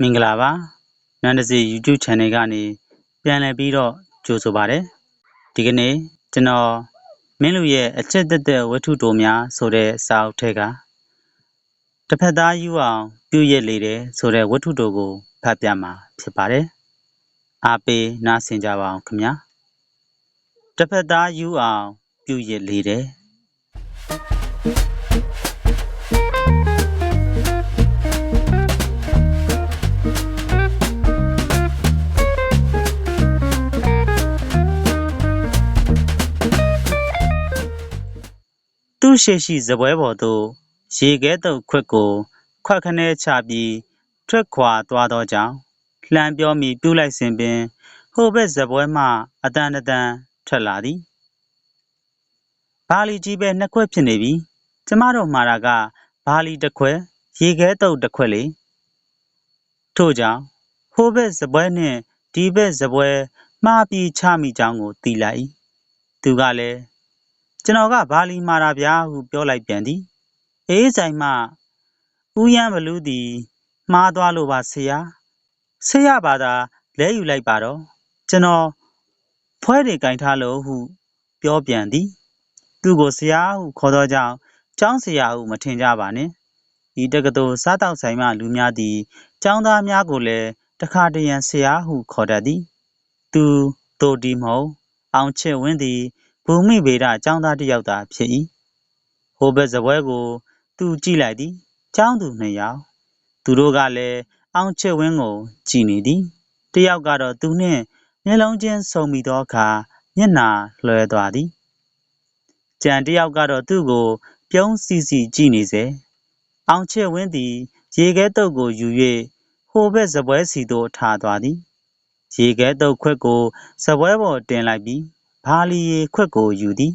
မင်္ဂလာပါနန္ဒစီ YouTube Channel ကနေပြန်လည်ပြီးတော့ကြိုဆိုပါရစေဒီကနေ့ကျွန်တော်မင်းလူရဲ့အချက်သက်သက်ဝတ္ထုတိုများဆိုတဲ့စာအုပ်ထဲကတစ်ဖက်သားယူအောင်ပြုရလေတယ်ဆိုတဲ့ဝတ္ထုတိုကိုဖတ်ပြမှာဖြစ်ပါတယ်အားပေးနားဆင်ကြပါအောင်ခင်ဗျာတစ်ဖက်သားယူအောင်ပြုရလေတယ် သူ့ရှိရှိဇပွဲပေါ်သို့ရေခဲတုပ်ခွက်ကို ခွက်ခနဲချပြီးထွက်ခွာသွားသောကြောင့်လှမ်းပြောမိပြုလိုက်စဉ်ပင်ဟိုဘက်ဇပွဲမှအတန်တန်ထွက်လာသည်ဘာလီကြီးပဲနှစ်ခွက်ဖြစ်နေပြီကျမတို့မှာတာကဘာလီတစ်ခွက်ရေခဲတုပ်တစ်ခွက်လေထို့ကြောင့်ဟိုဘက်ဇပွဲနှင့်ဒီဘက်ဇပွဲမှားပြီးချမိကြောင်းကိုသိလိုက်၏သူကလည်း ကျွန်တော်ကဘာလီမာတာဗျာဟုပြောလိုက်ပြန်သည်အေးဆိုင်မှဦးရန်ဘလူးသည်မှားသွားလို့ပါဆရာဆရာဘာသာလဲယူလိုက်ပါတော့ကျွန်တော်ဖွဲတွေကင်ထားလို့ဟုပြောပြန်သည် သူကိုဆရာဟုခေါ်သောကြောင့်ကျောင်းဆရာဟုမထင်ကြပါနဲ့ဤတက္ကသိုလ်စားတောက်ဆိုင်မှလူများသည်ကျောင်းသားများကိုလည်းတခါတရံဆရာဟုခေါ်တတ်သည် သူတို့ဒီမဟုတ်အောင်ချစ်ဝင်းသည် ဘူမိဗေဒကျောင်းသားတစ်ယောက်သာဖြစ်၏ဟိုဘက်ဇပွဲကို သူကြည့်လိုက်သည်ကျောင်းသူနှစ်ယောက်သူတို့ကလည်းအောင်ချစ်ဝင်းကိုကြည်နေသည်တယောက်ကတော့သူနှင့်မျက်လုံးချင်းဆုံမိသောအခါမျက်နာလွှဲသွားသည်ကြံတယောက်ကတော့သူ့ကို ပြုံးစီစီကြည့်နေစေအောင်ချစ်ဝင်းသည် ရေခဲတုပ်ကိုယူ၍ဟိုဘက်ဇပွဲစီသို့ထားသွားသည်ရေခဲတုပ်ခွက်ကိုဇပွဲပေါ်တင်လိုက်ပြီး ဘာလီရေခွက်ကိုယူသည်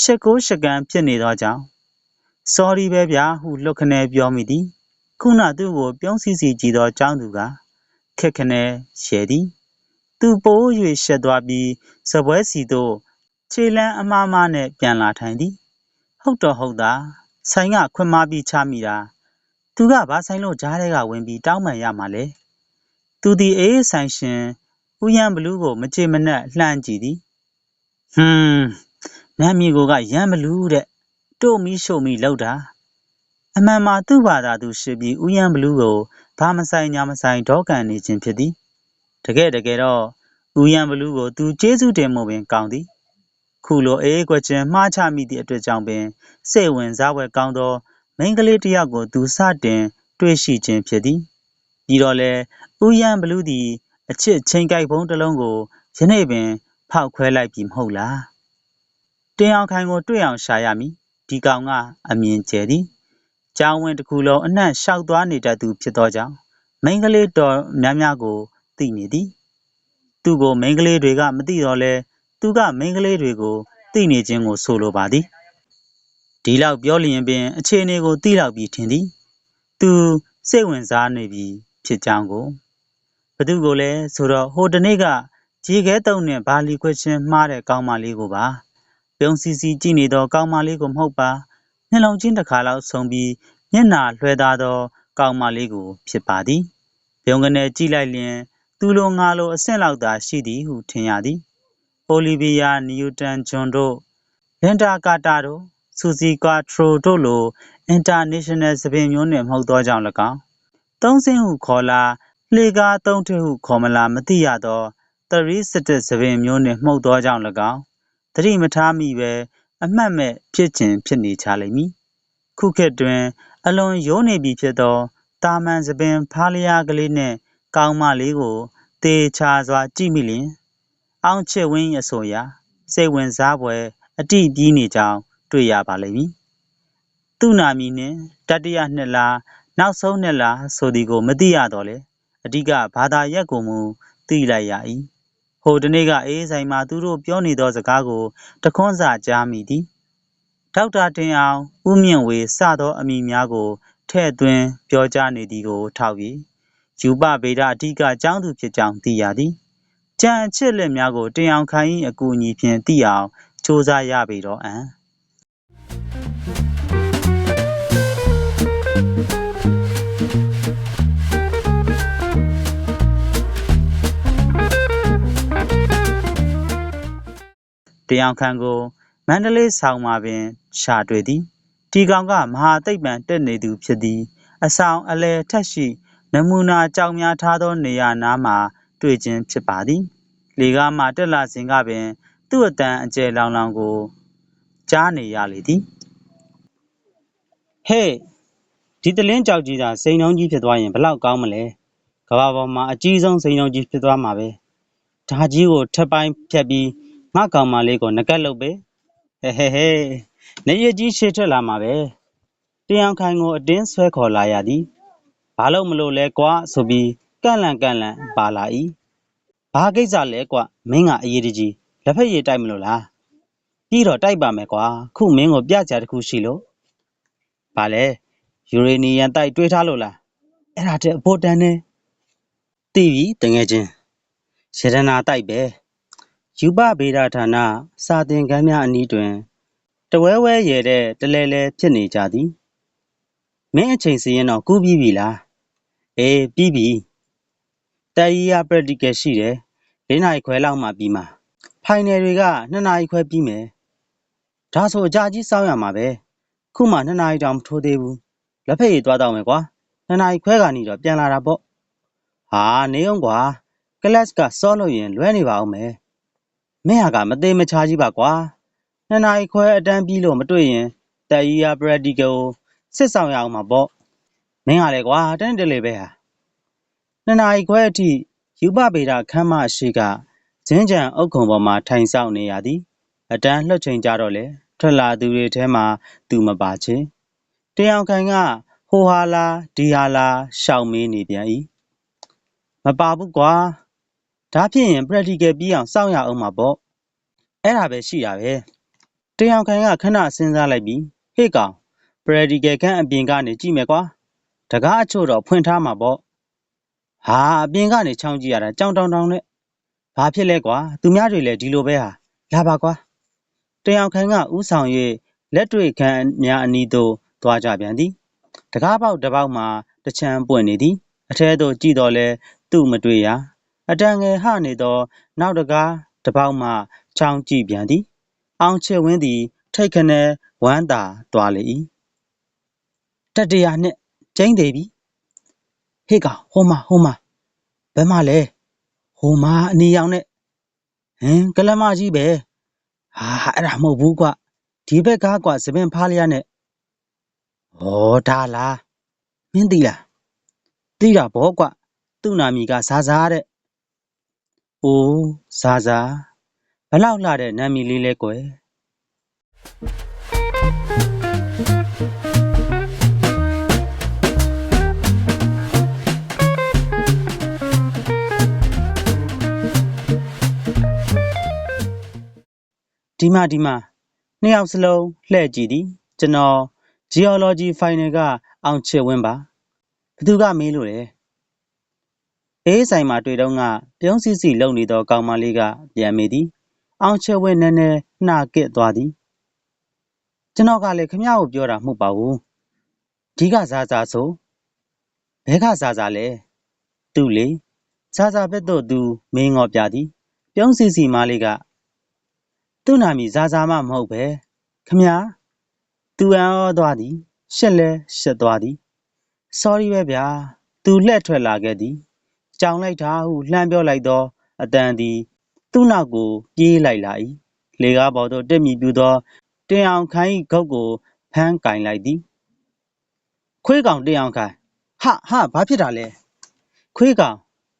ရှက်ကိုရှက်ကန်းဖြစ်နေသောကြောင့်စော်ရီပဲဗျာဟုလှုပ်ခနဲပြောမိသည် ခုနသူ့ကိုပြုံးစီစီကြည့်သောចောင်းသူကခက်ခနဲရှယ်သည် သူပိုး၍ရှက်သွားပြီးစပွဲစီသို့ခြေလန်းအမားမားနဲ့ပြန်လာထိုင်သည် ဟုတ်တော့ဟုတ်တာဆိုင်ကခွင့်မပြီးချမိတာသူကဘာဆိုင်လို့ဂျားထဲကဝင်ပြီးတောင်းပန်ရမှာလဲသူဒီအေးဆိုင်ရှင်ဦးရန်ဘလူးကိုမချေမနှက်လှမ်းကြည့်သည် ဟွန်းနာမည်ကိုကရမ်းမလူးတဲ့တို့မီရှို့မီလောက်တာအမှန်မှာသူ့ဘာသာသူရှိပြီးဥယျံဘလူးကိုဘာမဆိုင်ညာမဆိုင်ဒေါကန်နေခြင်းဖြစ်သည်တကယ်တကယ်တော့ဥယျံဘလူးကိုသူကျေးဇူးတင်မှုပင်ကောင်းသည်ခုလိုအေးကွက်ခြင်းမှားချမိသည့်အတွက်ကြောင့်ပင်စိတ်ဝင်စားပွဲကောင်းသောမိန်းကလေးတစ်ယောက်ကိုသူစတင်တွေ့ရှိခြင်းဖြစ်သည်ပြီးတော့လဲဥယျံဘလူးသည်အချစ်ချင်းကြိုက်ပုံးတစ်လုံးကိုယနေ့ပင် ဖောက်ခွဲလိုက်ပြီမဟုတ်လားတင်အောင်ခိုင်ကိုတွေ့အောင်ရှာရမည်ဒီကောင်ကအမြင်ကျယ်သည်ကျောင်းဝင်းတစ်ခုလုံးအနှံ့ရှောက်သွားနေတတ်သူဖြစ်သောကြောင့်မိန်းကလေးတော်များများကိုသိနေသည်သူကိုမိန်းကလေးတွေကမသိတော့လဲသူကမိန်းကလေးတွေကိုသိနေခြင်းကိုဆိုလိုပါသည်ဒီလောက်ပြောလျင်ပင်အခြေအနေကိုသိလောက်ပြီးထင်သည်သူစိတ်ဝင်စားနေပြီဖြစ်ကြောင်းကိုဘသူကိုလဲဆိုတော့ဟိုတနေ့က ရေခဲတုံနဲ့ ဘာလီခွက်ချင်း မှားတဲ့ ကောင်းမလေးကိုပါ ပြုံးစီစီကြည့်နေသော ကောင်းမလေးကိုမဟုတ်ပါနှလုံးချင်းတစ်ခါလောက်ဆုံပြီး မျက်နာလွှဲသားသော ကောင်းမလေးကို ဖြစ်ပါသည်ပြုံးကနေကြည့်လိုက်လျင် သူလိုငါလို အဆင့်လောက်သာ ရှိသည်ဟု ထင်ရသည် အိုလီဗီယာနျူတန်ဂျွန်တို့ လင်တာကာတာတို့ ဆူစီကွာထရိုတို့လို အင်တာနေရှင်နယ်သပင်မျိုးနှင့် မဟုတ်သောကြောင့်၎င်း သုံးစင်းဟုခေါ်လာလှေကားသုံးထစ်ဟု ခေါ်မလား မသိရသော တရီစတစ်သပင်မျိုးနှင့် မှုတ်သောကြောင့်၎င်း သတိမထားမိပဲအမှတ်မဲ့ ဖြစ်ခြင်းဖြစ်နေချလိမ့်မည် ခုခေတ်တွင် အလွန်ရိုးနေပြီဖြစ်သောတာမန်သပင်ဖားလျားကလေးနှင့် ကောင်းမလေးကိုတေချာစွာကြည့်မိလျင် အောင်ချစ်ဝင်းအဆိုအရ စိတ်ဝင်စားပွဲအတိပြီးနေကြောင်း တွေ့ရပါလိမ့်မည် သူနာမည်နှင့် တတိယနှစ်လား နောက်ဆုံးနှစ်လား ဆိုသည်ကို မသိရတော့လေအဓိကဘာသာရက်ကိုမူ သိလိုက်ရ၏ ဟိုတနေ့ကအေးဆိုင်မှာသူတို့ပြောနေသောစကားကို တခွန်းစာကြားမိသည်ဒေါက်တာတင်အောင်ဦးမြင့်ဝေစသောအမည်များကိုထဲ့သွင်းပြောကြားနေသည်ကိုထောက်ပြီးယူပဗေဒအဓိကကျောင်းသူဖြစ်ကြောင်းသိရသည်ကြံအချစ်လက်များကိုတင်အောင်ခိုင်၏အကူအညီဖြင့်သိအောင်စ조사ရပေတော့အံ့ တရားခံကိုမန္တလေးဆောင်မှာပင် ရှာတွေ့သည်ဒီကောင်ကမဟာသိပ္ပံတက်နေသူဖြစ်သည် အဆောင်အလဲထက်ရှိ နမူနာကြောင်များထားသောနေရာနားမှာ တွေ့ခြင်းဖြစ်ပါသည်လေကားမှတက်လာစဉ်ကပင် သူ့အတန်အကျယ်လောင်လောင်ကိုကြားနေရလေသည်ဟေးဒီတလင်းကြောက်ကြီးသာစိန်နှုံးကြီးဖြစ်သွားရင်ဘလောက်ကောင်းမလဲကဘာပေါ်မှာအကြီးဆုံးစိန်နှုံးကြီးဖြစ်သွားမှာပဲဓာကြီးကိုထပ်ပိုင်းဖြတ်ပြီး ငါကောင်မလေးကိုငကက်လုပ်ပဲဟဲဟဲဟဲနေရကြီးရှေ့ထွက်လာမှာပဲတရားခိုင်ကိုအတင်းဆွဲခေါ်လာရသည်ဘာလို့မလို့လဲကွာဆိုပြီးကန့်လန့်ကန့်လန့်ပါလာ၏ဘာကိစ္စလဲကွမင်းကအရေးတကြီးလက်ဖက်ရည်တိုက်မလို့လားပြီးတော့တိုက်ပါမယ်ကွာခုမင်းကိုပြကြတစ်ခုရှိလို့ဘာလဲယူရေနီယံတိုက်တွေးထားလို့လားအဲ့ဒါတဲ့အဖို့တန်နေသိပြီတငယ်ချင်းရတနာတိုက်ပဲ ယူပဗေဒဌာန စာသင်ခန်းများအနီးတွင် တဝဲဝဲရဲတဲ့ တလဲလဲဖြစ်နေကြသည် မင်းအချိန်စီရင်တော့ ကူးပြီးပြီလား အေး ပြီးပြီတိုင်ရီယာ practical ရှိတယ်၄နာရီခွဲလောက်မှ ပြီးမှာဖိုင်နယ်တွေက2နာရီခွဲပြီးမယ် ဒါဆို အကြာကြီးစောင်းရမှာပဲ ခုမှ2နာရီတောင် မထိုးသေးဘူး လက်ဖက်ရည် သွားတော့မယ်ကွာ2နာရီခွဲကနေတော့ ပြန်လာတာပေါ့ ဟာ နေအောင်ကွာ ကလတ်ကစောလို့ရင် လွဲနေပါအောင်မယ် မင်းဟာက မသေးမချာကြီးပါကွာ2နာရီခွဲအတန်းပြီးလို့ မတွေ့ရင်တိုင်ရီယာ practical ကို စစ်ဆောင်ရအောင်မှာပေါ့ မင်းကလည်းကွာ တန်းတလေပဲဟာ နှစ်နာရီခွဲအထိယူပဗေဒခမ်းမရှိကဂျင်းကြံအုတ်ခုံပေါ်မှာ ထိုင်ဆောင်နေရသည် အတန်းလှုပ်ချိန်ကြတော့လေထွက်လာသူတွေထဲမှာ သူမပါချေ တရားခံကဟိုဟာလာဒီဟာလာရှောက်မေးနေပြန်၏မပါဘူးကွာ ဒါဖြစ်ရင် practical ပြီးအောင် စောင့်ရအောင်မှာပေါ့ အဲ့ဒါပဲရှိတာပဲတရားခံကခဏစဉ်းစားလိုက်ပြီး ဟေ့ကောင် practical ခန်းအပြင်ကနေ ကြည့်မယ်ကွာတကားအချို့တော့ ဖွင့်ထားမှာပေါ့ ဟာ အပြင်ကနေ ချောင်းကြည့်ရတာ ကြောင်တောင်တောင်နဲ့ ဘာဖြစ်လဲကွာ သူများတွေလည်း ဒီလိုပဲဟာ လာပါကွာတယောက်ခိုင်ကဥဆောင်၍လက်တွေ့ခံများအနီးသို့ သွားကြပြန်သည်တကားပေါက်တစ်ပေါက်မှာတချမ်းပွင့်နေသည် အထဲသို့ကြည့်တော့လဲသူ့မတွေ့ရ အတန်ငယ်ဟနေသော နောက်တကားတစ်ပေါက်မှ ချောင်းကြည့်ပြန်သည် အောင်ချစ်ဝင်းသည် ထိတ်ခနဲဝမ်းသာသွားလေ၏တတရာနှင့်ကျင်းသေးပြီ ဟေ့ကောင် ဟိုမှာ ဟိုမှာ ဘယ်မှာလဲ ဟိုမှာ အနီရောင်နဲ့ ဟင်ကလမကြီးပဲ ဟာ အဲ့ဒါမဟုတ်ဘူးကွ ဒီဘက်ကားကွသပင်ဖားလျက်နဲ့ဩဒါလား မင်းသိလား သိတာဘောကွ သူ့နာမည်က ဇာဇာတဲ့ အိုးဇာဇာဘလောက်လှတဲ့ နာမည်လေးလဲကွယ် ဒီမှာ ဒီမှာ နှစ်ယောက်စလုံး လှည့်ကြည့်သည် ကျွန်တော် geology final ကအောင်ချစ်ဝင်းပါဘသူကမေးလို့လဲ အေးဆိုင်မှာတွေ့တော့ကပြုံးစီစီလုံနေသော ကောင်မလေးက ပြန်မေးသည် အောင်ချစ်ဝင်းနည်းနည်းနှာကစ်သွားသည် ကျွန်တော်ကလည်းခမ ्या ကို ပြောတာမဟုတ်ပါဘူး ဒီကစားစားဆိုဘဲကစားစားလဲ သူ့လေစားစားဘက်တော့သူမင်းငေါ်ပြသည် ပြုံးစီစီမလေးက သူ့နာမည် ဇာဇာမမဟုတ်ပဲခမညာသူအံ့ဩသွားသည် ရှက်လဲရှက်သွားသည် sorry ပဲဗျာ သူလှည့်ထွက်လာခဲ့သည် ကြောင်လိုက်တာဟု လှမ်းပြောလိုက်သောအတန်သည် သူ့နောက်ကို ပြေးလိုက်လာ၏လေကားပေါ်သို့ တက်မြည်ပြူသော တင်အောင်ခိုင်းဂုတ်ကို ဖမ်းကင်လိုက်သည် ခွေးကောင်တင်အောင်ခိုင်းဟာဟာဘာဖြစ်တာလဲ ခွေးကောင်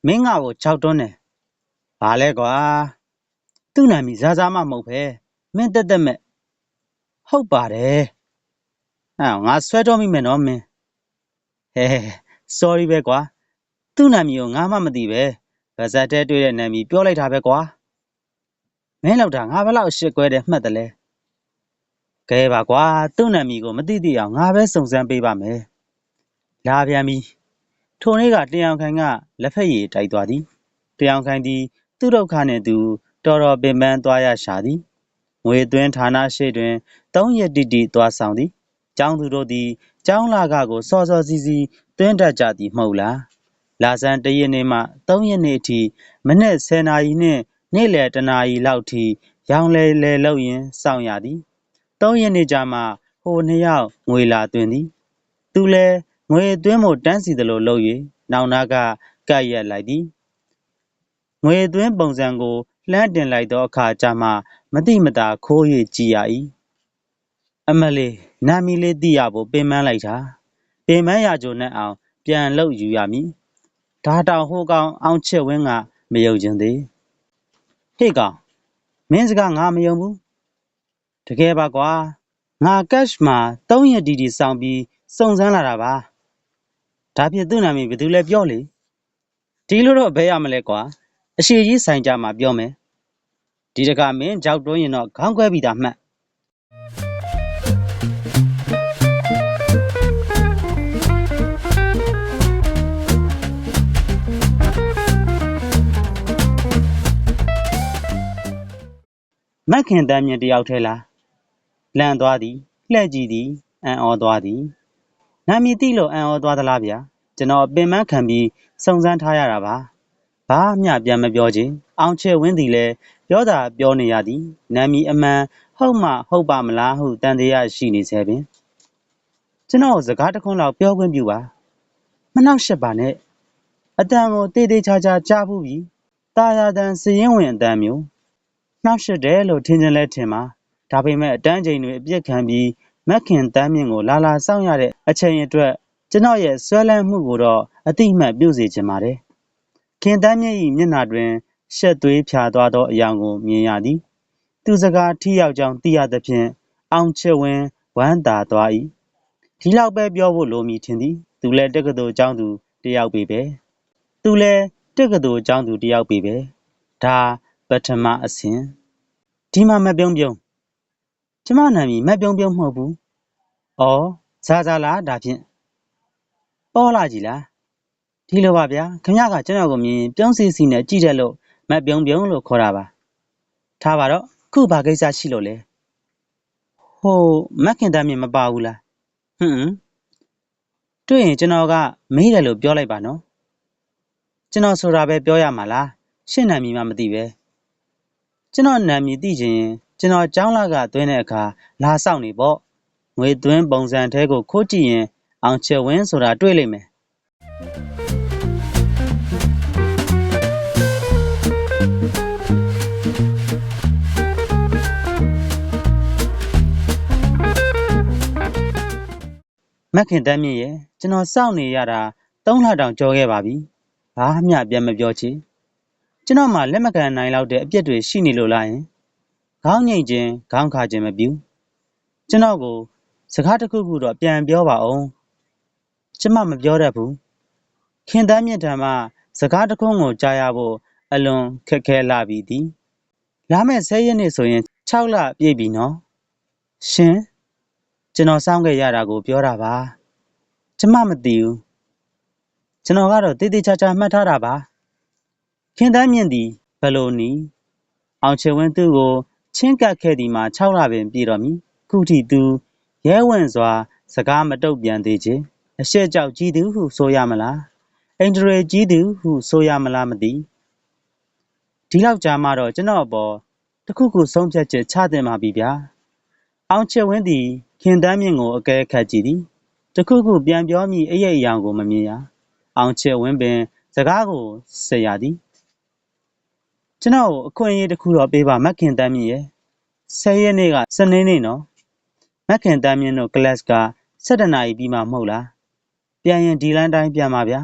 မင်းငါ့ကို၆တွန်းတယ် ဘာလဲကွာ သူ့နာမည် ဇာဇာမ မဟုတ်ပဲမင်းတက်တက်မဲ့ ဟုတ်ပါတယ်ဟာငါဆွဲတော့မိမယ်နော်မင်း ဟဲဟဲ sorry ပဲကွာ သူ့နာမည်ကိုငါမှမသိပဲဗဇက်တဲတွေ့တဲ့နာမည်ပြောလိုက်တာပဲကွာမင်းလောက်တာငါဘလောက်အရှစ်ကွဲတယ်မှတ်တယ်လဲကဲပါကွာသူ့နာမည်ကိုမသိသိအောင်ငါပဲစုံစမ်းပေးပါမယ်လာပြန်ပြီထိုနေ့ကတရားခိုင်ကလက်ဖက်ရည်တိုက်သွားသည်တရားခိုင်သည် သူ့ဒုက္ခနှင့်သူတော်တော်ပင်ပန်းသွားရရှာသည်ငွေသွင်းဌာနရှိတွင်သုံးရက်တိတိသွားဆောင်သည်ကျောင်းသူတို့သည်ကျောင်းလာကကိုစောစောစီစီသွင်းတတ်ကြသည်မဟုတ်လား လာဆန်းတရက်နေ့မှ3ရက်နေ့အထိ မနေ့10နာရီနှင့် နေ့လယ်တနာရီလောက်ထိ ရောင်လဲလဲလောက်ရင်စောင့်ရသည်သုံးရက်နေကြာမှ ဟိုနှစ်ယောက် ငွေလာသွင်းသည် သူလည်း ငွေသွင်းမှုတန်းစီသလိုလုပ်၍နောက်နာကကပ်ရက်လိုက်သည် ငွေသွင်းပုံစံကို လှမ်းတင်လိုက်သောအခါကျမှမတိမတာခိုး၍ကြည်ရ၏အမလေး နာမီလေးသိရဖို့ ပင်ပန်းလိုက်တာ ပင်ပန်းရကြုံနဲ့အောင် ပြန်လို့ယူရမည် ဒါတောင်ဟိုကောင်အောင်ချစ်ဝင်းကမယုံကျင်သေးဟေ့ကောင်မင်းစကားငါမယုံဘူးတကယ်ပါကွာငါကက်ရှ်မှာ၃ရက်တီတီစောင့်ပြီးစုံစမ်းလာတာပါဒါဖြင့်သူ့နာမည်ဘယ်သူလဲပြောလေဒီလိုတော့ဘယ်ရမလဲကွာအရှိကြီးဆိုင်ကြမှာပြောမယ်ဒီတကမင်းကြောက်တွန်းရင်တော့ခေါင်းခွဲပြီးသားမှတ် မက်ခင်တမ်းမြင်တယောက်ထဲလားလန့်သွားသည်လှဲ့ကြည့်သည်အံ့ဩသွားသည်နာမည်သိလို့အံ့ဩသွားသလားဗျာကျွန်တော်ပင်မခံပြီးစုံစမ်းထားရတာပါဘာမျှပြန်မပြောချင်အောင်ချေဝင်းသည်လည်းပြောတာပြောနေရသည်နာမည်အမှန်ဟုတ်မှဟုတ်ပါမလားဟုတန်တရားရှိနေစေပင်ကျွန်တော်စကားတစ်ခွန်းလောက်ပြောခွင့်ပြုပါမနှောက်ရှက်ပါနဲ့အတန်ကိုတေးသေးချာချာကြားဘူးပြီတာယာတန်စည်ရင်ဝင်အတန်မျိုး နှောက်ရှက်တယ်လို့ ထင်ချင်လဲထင်ပါဒါပေမဲ့ အတန်းချိန်တွေ အပြစ်ခံပြီးမက်ခင်တမ်းမြင့်ကို လာလာစောင့်ရတဲ့ အချိန်အတွက် ကျွန်တော်ရဲ့ဆွဲလန်းမှုကိုတော့အတိအမှတ်ပြုစေချင်ပါတယ် ခင်တမ်းမြင့်၏မျက်နှာတွင် ရှက်သွေးဖြာသွားသောအယောင်ကို မြင်ရသည် သူစကား ထိရောက်ကြောင်း သိရသဖြင့် အောင်ချစ်ဝင်း ဝမ်းသာသွား၏ဒီလောက်ပဲ ပြောဖို့လိုမည်ထင်သည် သူလည်း တက္ကသိုလ်ကျောင်းသူတယောက်ပေပဲ သူလည်း တက္ကသိုလ်ကျောင်းသူတယောက်ပေပဲ ဒါ ပထမအဆင့်ဒီမှာမပြုံးပြုံးကျမနာမည်မပြုံးပြုံးမဟုတ်ဘူး။အော်ဇာဇာလားဒါဖြင့်ပေါ်လာကြည်လားဒီလိုပါဗျာခမရကကျွန်တော်ကိုမြင်ပြုံးစီစီနဲ့ကြည့်တယ်လို့မပြုံးပြုံးလို့ခေါ်တာပါထားပါတော့ခုဘာကိစ္စရှိလို့လဲဟိုမက်ခင်တမ်းမြင်မပါဘူးလားဟွန်းတွေ့ရင်ကျွန်တော်ကမေးတယ်လို့ပြောလိုက်ပါနော်ကျွန်တော်ဆိုတာပဲပြောရမှာလားရှင့်နာမည်မှမသိပဲ ကျွန်တော်နာမည်သိချင်ရင် ကျွန်တော် ကျောင်းလာကသွင်းတဲ့အခါ လာဆောင်နေပေါ့ ငွေသွင်းပုံစံထဲကို ခိုးကြည့်ရင် အောင်ချေဝင်းဆိုတာ တွေ့လိမ့်မယ်မက်ခင်တမ်းမြင့်ရဲ့ကျွန်တော်စောင့်နေရတာ၃လတောင်ကြောခဲ့ပါပြီ ဘာမှ ပြန်မပြောချင် ကျွန်တော်မှလက်မကန်နိုင်လောက်တဲ့အပြစ်တွေရှိနေလို့လားယင်ခေါင်းငိမ့်ခြင်းခေါင်းခါခြင်းမပြူကျွန်တော်ကို စကားတစ်ခုခုတော့ပြန်ပြောပါအောင်ကျမမပြောတတ်ဘူးခင်တမ်းမြင့်ထံမှစကားတစ်ခုကိုကြားရဖို့အလွန်ခက်ခဲလာပြီသည်လာမယ့်10ရက်နေ့ဆိုရင်6လပြည့်ပြီနော်ရှင်ကျွန်တော်စောင့်ခဲ့ရတာကိုပြောတာပါကျမမသိဘူးကျွန်တော်ကတော့တည်တည်ချာချာမှတ်ထားတာပါ ခင်တမ်းမြင့်သည်ဘယ်လိုနည်းအောင်ချေဝင်းသူ့ကိုချင်းကပ်ခဲ့သည်မှာ6လပင်ပြည့်တော်မူခုထိသူရဲဝံ့စွာ စကားမတုတ်ပြန်သေးချေအရှက်ကြောက်ကြီးသူဟုဆိုရမလားအင်ဒရေကြီးသူဟုဆိုရမလားမသိဒီလောက်ကြာမှတော့ကျွန်တော်အပေါ်တခုခုဆုံးဖြတ်ချက်ချတင်ပါပြီဗျာအောင်ချေဝင်းသည်ခင်တမ်းမြင့်ကိုအကဲခတ်ကြည့်သည်တခုခုပြန်ပြောမိအရေးအယောင်ကိုမမြင်ရအောင်ချေဝင်းပင် စကားကိုဆက်ရသည် ကျွန်တော်ကိုအခွင့်အရေးတစ်ခုတော့ပေးပါမက်ခင်တမ်းမြင့်ရဲ့ဆယ်ရက်နေ့ကစနေနေ့နော်မက်ခင်တမ်းမြင့်တို့ကလပ်က7နာရီပြီးမှမဟုတ်လားပြန်ရင်ဒီလန်တိုင်းပြန်ပါဗျာ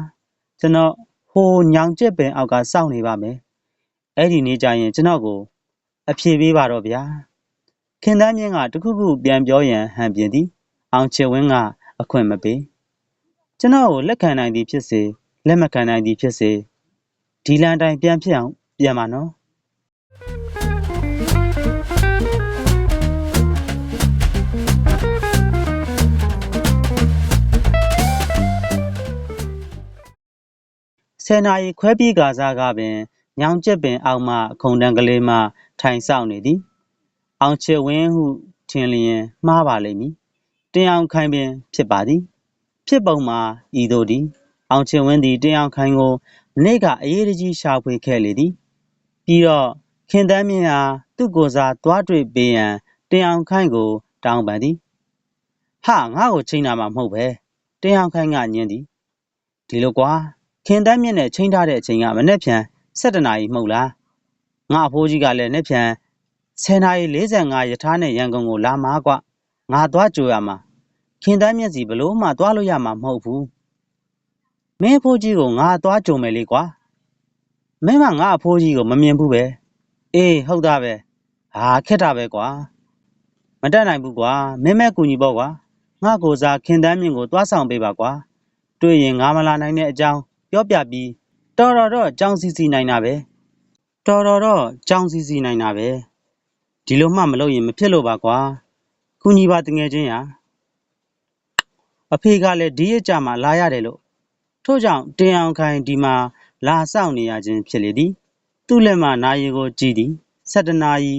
ကျွန်တော်ဟိုညောင်ကျက်ပင်အောက်ကစောင့်နေပါမယ်အဲ့ဒီနေ့ကျရင်ကျွန်တော်ကိုအဖြေပေးပါတော့ဗျာခင်တမ်းမြင့်ကတခုခုပြန်ပြောရန်ဟန်ပြင်းသည်အောင်ချေဝင်းကအခွင့်မပေးကျွန်တော်ကိုလက်ခံနိုင်သည်ဖြစ်စေလက်မခံနိုင်သည်ဖြစ်စေဒီလန်တိုင်းပြန်ဖြစ်အောင် ပြန်ပါနော်ဆယ်နာရီခွဲပြီးကာစားကပင်ညောင်ကျက်ပင်အောက်မှခုံတန်းကလေးမှထိုင်ဆောင်နေသည်အောင်ချေဝင်းဟုထင်လျင်မှားပါလိမ့်မည်တင်အောင်ခိုင်ပင် ဖြစ်ပါသည် ဖြစ်ပုံမှာဤသို့သည် အောင်ချင်ဝင်းသည်တင်အောင်ခိုင်ကိုမနေ့ကအရေးတကြီးရှာဖွေခဲ့လေသည် ပြီးတော့ ခင်တမ်းမြင့်ဟာသူ့ကိုယ်စား သွားတွေ့ပေးရန် တင်အောင်ခိုင်ကို တောင်းပန်သည်ဟာငါ့ကိုချိန်တာမှမဟုတ်ပဲတင်အောင်ခိုင်ကညင်းသည် ဒီလိုကွာ ခင်တမ်းမြင့်နဲ့ ချိန်ထားတဲ့အချိန်က မနေ့ဖြန်7နာရီ မဟုတ်လား ငါအဖိုးကြီးကလည်းနေ့ဖြန်10နာရီ45ရထားနဲ့ ရန်ကုန်ကို လာမှာကွ ငါသွားကြိုရမှာ ခင်တမ်းမြင့်စီဘလို့မှ သွားလို့ရမှာ မဟုတ်ဘူး မင်းအဖိုးကြီးကို ငါသွားကြုံမယ်လေကွာ မင်းမငါအဖိုးကြီးကို မမြင်ဘူးပဲအေးဟုတ်တာပဲဟာခက်တာပဲကွာမတက်နိုင်ဘူးကွာမင်းမဲကူညီပေါ့ကွာငါကိုစားခင်တမ်းမြင့်ကိုသွားဆောင်ပေးပါကွာတွေ့ရင်ငါမလာနိုင်တဲ့အကြောင်းပြောပြပြီးတော်တော်တော့ကြောင်စီစီနိုင်တာပဲတော်တော်တော့ကြောင်စီစီနိုင်တာပဲဒီလိုမှမလုပ်ရင်မဖြစ်လို့ပါကွာကူညီပါတငယ်ချင်းရာအဖေကလည်းဒီရကြမှာလာရတယ်လို့ထို့ကြောင့်တင်အောင်ခိုင်ဒီမှာ လာဆောင်နေရခြင်းဖြစ်လေသည်သူ့လက်မှနာရီကိုကြည့်သည်၁၇နာရီ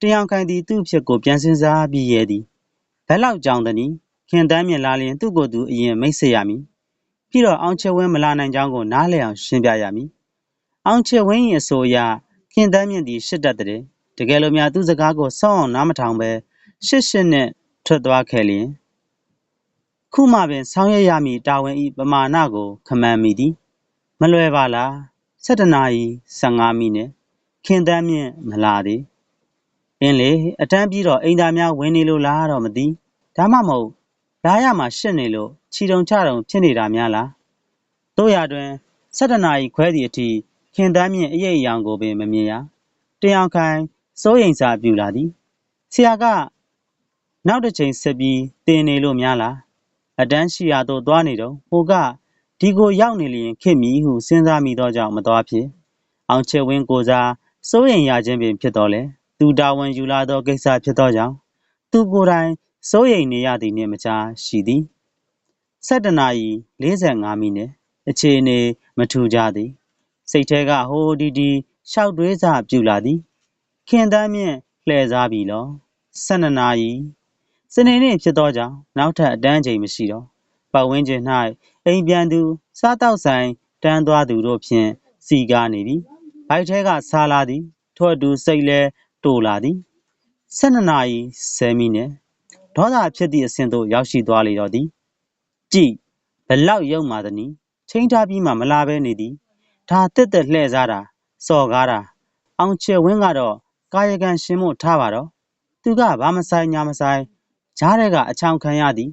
တင်အောင်ခိုင်သည်သူ့အဖြစ်ကိုပြန်စင်စားပြီးရဲသည်ဘယ်လောက်ကြောင်သနည်းခင်တမ်းမြင်လာလျင်သူ့ကိုယ်သူအရင်မိတ်ဆက်ရမည်ပြီးတော့အောင်ချဝင်းမလာနိုင်ကြောင်းကိုနားလည်အောင်ရှင်းပြရမည်အောင်ချဝင်း၏အဆိုအရခင်တမ်းမြင့်သည်ရှစ်တတ်တဲ့တကယ်လို့များသူ့စကားကိုစောင့်အောင်နားမထောင်ပဲရှစ်ရှစ်နဲ့ထွက်သွားခဲ့လျင်ခုမှပင်ဆောင်းရရမည်တာဝန်ဤပမာဏကိုခမန်းမိသည် မလွယ်ပါလား7နာရီ15မိနစ်ခင်တမ်းမြင့်မလာသေးအင်းလေအတန်းပြီးတော့အိမ်သားများဝင်နေလို့လားတော့မသိဒါမှမဟုတ်လာရမှာရှစ်နေလို့ခြီတုံချတုံဖြစ်နေတာများလားတို့ရတွင်7နာရီခွဲသည့်အထိခင်တမ်းမြင့်အရေးအယောင်ကိုပင်မမြင်ရတင်အောင်ခိုင်စိုးရိမ်စာပြူလာသည်ဆရာကနောက်တစ်ချိန်ဆက်ပြီးတင်နေလို့များလားအတန်းရှိရာသို့သွားနေတော့ဟိုက ဒီကိုရောက်နေလျင်ခင်မီဟုစဉ်းစားမိသောကြောင့်မသွားဖြစ်အောင်ချေဝင်းကိုစားစိုးရိမ်ရခြင်းပင်ဖြစ်တော်လဲသူတာဝန်ယူလာသောကိစ္စဖြစ်သောကြောင့်သူကိုယ်တိုင်စိုးရိမ်နေရသည်နှင့်မချာရှိသည်7နာရီ45မိနစ်အခြေအနေမထူကြသည်စိတ်ထဲကဟိုဒီဒီရှောက်တွေးစာပြူလာသည်ခင်တမ်းမြင့်လှည့်စားပြီလော12နာရီစနေနေ့ဖြစ်သောကြောင့်နောက်ထပ်အတန်းချိန်မရှိတော့ ပတ်ဝန်းကျင်၌အိမ်ပြန်သူ စားတောက်ဆိုင် တန်းသွားသူတို့ဖြင့်စီကားနေသည်ဘိုက်ထဲကစားလာသည် ထို့အတူ စိတ်လဲတိုလာသည်12နာရီ10မိနစ် ဒေါသဖြစ်သည့် အဆင့်သို့ ရောက်ရှိသွားလေတော့သည် ကြည်ဘလောက်ရုံမာသနည်း ချိန်ထားပြီးမှ မလာဘဲနေသည် ဒါတက်တက်လှဲ့စားတာ စော်ကားတာ အောင်ချေဝင်းကတော့ ကာယကံရှင်မို့ ထားပါတော့ သူက ဘာမဆိုင်ညာမဆိုင်ဂျားတဲ့ကအချောင်ခံရသည်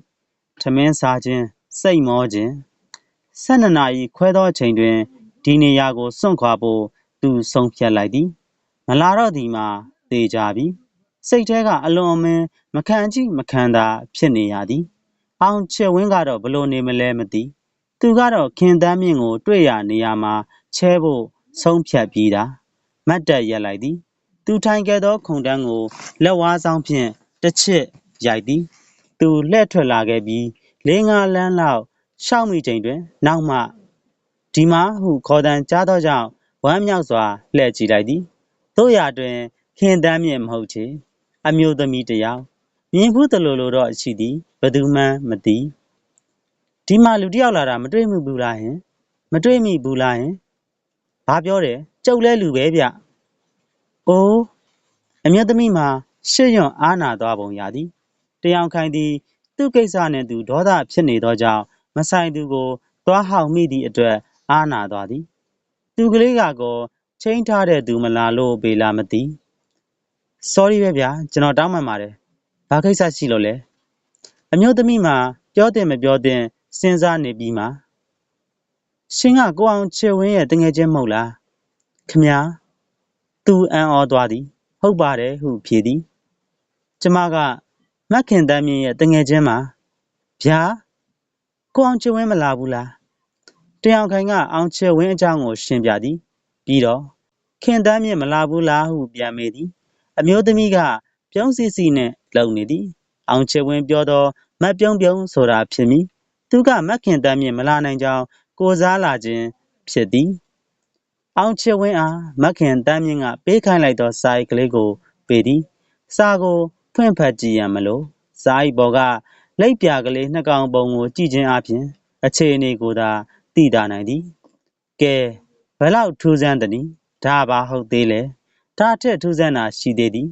ထမင်းစားခြင်း စိတ်မောခြင်း12နာရီခွဲသောအချိန်တွင် ဒီနေရာကို စွန့်ခွာဖို့ သူဆုံးဖြတ်လိုက်သည် မလာတော့သည်မှာ သေကြပြီ စိတ်ထဲက အလွန်အမင်း မခံကြည့်မခံသာ ဖြစ်နေရသည် အောင်ချေဝင်းကတော့ဘလို့နေမလဲမသိ သူကတော့ ခင်တမ်းမြင့်ကို တွေ့ရနေရမှာ ချဲဖို့ ဆုံးဖြတ်ပြီးတာမတ်တက်ရက်လိုက်သည် သူထိုင်ခဲ့သော ခုံတန်းကို လက်ဝါးဆောင်ဖြင့် တစ်ချစ်ရိုက်သည် သူလှဲ့ထွက်လာခဲ့ပြီး လေးငါးလမ်းလောက်ရှောက်မိချိန်တွင် နောက်မှ ဒီမှာ ဟု ခေါ်တန်းကြားသောကြောင့် ဝမ်းမြောက်စွာ လှည့်ကြည့်လိုက်သည်တို့ရာတွင်ခင်တမ်းမြင့်မဟုတ်ချေ အမျိုးသမီးတစ်ယောက် မြင်ဘူးတလူလိုတော့ ရှိသည်ဘသူမှမသိ ဒီမှာ လူတစ်ယောက်လာတာ မတွေ့မိဘူးလားဟင် မတွေ့မိဘူးလားဟင် ဘာပြောတယ် ကျုပ်လဲလူပဲဗျ အိုး အမျိုးသမီးမှာရှစ်ရွံ့အားနာသွားပုံရသည် တယောင်ခိုင်သည် သူ့ကိစ္စနှင့်သူ ဒေါသဖြစ်နေသောကြောင့် မဆိုင်သူကို သွားဟောက်မိသည့်အတွက် အားနာသွားသည် သူကလေးကကော ချိန်ထားတဲ့သူမလာလို့ပေလားမသိ sorry ပဲဗျာ ကျွန်တော်တောင်းပန်ပါတယ် ဘာကိစ္စရှိလို့လဲ အမျိုးသမီးမှာ ပြောတင်မပြောတင်စဉ်းစားနေပြီးမှ ရှင်က ကိုအောင်ချေဝင်းရဲ့တငယ်ချင်းမဟုတ်လားခမညာသူအံ့ဩသွားသည် ဟုတ်ပါတယ်ဟု ဖြေသည် ကျမက မက်ခင်တမ်းမြင့်ရဲ့တငယ်ချင်းမှာဗျာကိုအောင်ချေဝင်းမလာဘူးလားတယောင်ခိုင်ကအောင်ချေဝင်းအကြောင်းကို ရှင်းပြသည် ပြီးတော့ခင်တမ်းမြင့်မလာဘူးလားဟုပြန်မေးသည် အမျိုးသမီးကပြုံးစီစီနဲ့လုံနေသည် အောင်ချေဝင်းပြောသောမတ်ပြုံးပြုံးဆိုတာဖြစ်မည်သူကမက်ခင်တမ်းမြင့်မလာနိုင်ကြောင်းကိုစားလာခြင်းဖြစ်သည်အောင်ချေဝင်းအားမက်ခင်တမ်းမြင့်ကပေးခိုင်းလိုက်သောစာအိတ်ကလေးကိုပေးသည်စာကို ဖွင့်ဖတ်ကြည့်ရန်မလို့စာအိတ်ပေါ်ကလက်ပြကလေးနှစ်ကောင်ပုံကို ကြည့်ခြင်းအပြင်အခြေအနေကိုသာသိတာနိုင်သည်ကဲဘယ်လောက်ထူးဆန်းသနည်းဒါပါဟုတ်သေးလဲဒါထက်ထူးဆန်းတာရှိသေးသည်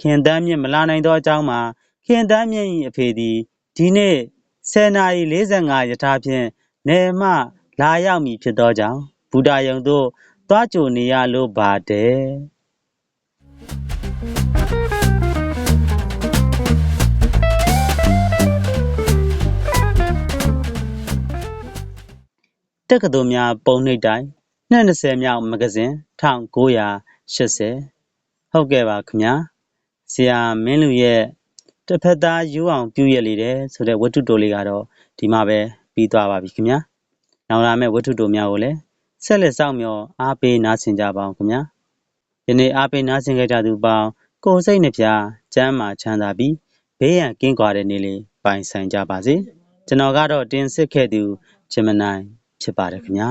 ခင်တမ်းမြင့်မလာနိုင်သောအကြောင်းမှာခင်တမ်းမြင့်၏အဖေသည်ဒီနေ့10နာရီ45ရထားဖြင့်နေမှလာရောက်မည်ဖြစ်သောကြောင့်ဘူတာယုံသို့သွားကြိုနေရလို့ပါတယ် တက္ကသိုလ်များ ပုံနှိပ်တိုင်း20 မြောက်မဂဇင်း 1980 ဟုတ်ကဲ့ပါခင်ဗျာဆရာမင်းလူရဲ့ တစ်ဖက်သားယူအောင်ပြုရက်လေးတဲ့ဆိုတဲ့ ဝတ္ထုတိုလေးကတော့ ဒီမှာပဲပြီးသွားပါပြီခင်ဗျာနောက်လာမယ့်ဝတ္ထုတိုများကိုလည်းဆက်လက်စောင့်မျှော်အားပေးနားဆင်ကြပါအောင်ခင်ဗျာယနေ့အားပေးနားဆင်ကြကြသူပေါင်းကိုယ်စိတ်နှပြကျမ်းမာချမ်းသာပြီးဘေးရန်ကင်းကွာတဲ့နေ့လေးပိုင်ဆိုင်ကြပါစေကျွန်တော်ကတော့တင်ဆက်ခဲ့သူဂျမနိုင် ဖြစ်ပါတယ်ခင်ဗျာ